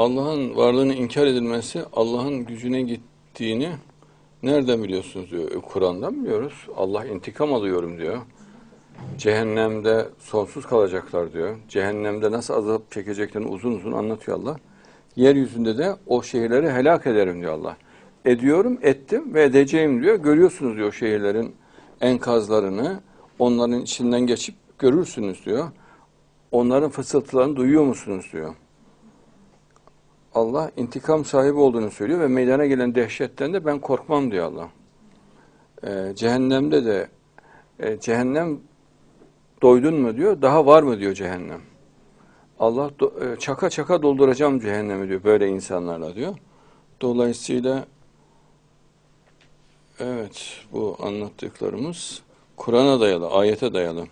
Allah'ın varlığını inkar edilmesi Allah'ın gücüne gittiğini nereden biliyorsunuz diyor. E, Kur'an'dan biliyoruz. Allah intikam alıyorum diyor. Cehennemde sonsuz kalacaklar diyor. Cehennemde nasıl azap çekeceklerini uzun uzun anlatıyor Allah. Yeryüzünde de o şehirleri helak ederim diyor Allah. Ediyorum, ettim ve edeceğim diyor. Görüyorsunuz diyor şehirlerin enkazlarını. Onların içinden geçip görürsünüz diyor. Onların fısıltılarını duyuyor musunuz diyor. Allah intikam sahibi olduğunu söylüyor ve meydana gelen dehşetten de ben korkmam diyor Allah. Ee, cehennemde de e, cehennem doydun mu diyor, daha var mı diyor cehennem. Allah do- e, çaka çaka dolduracağım cehennemi diyor böyle insanlarla diyor. Dolayısıyla evet bu anlattıklarımız Kur'an'a dayalı, ayete dayalı.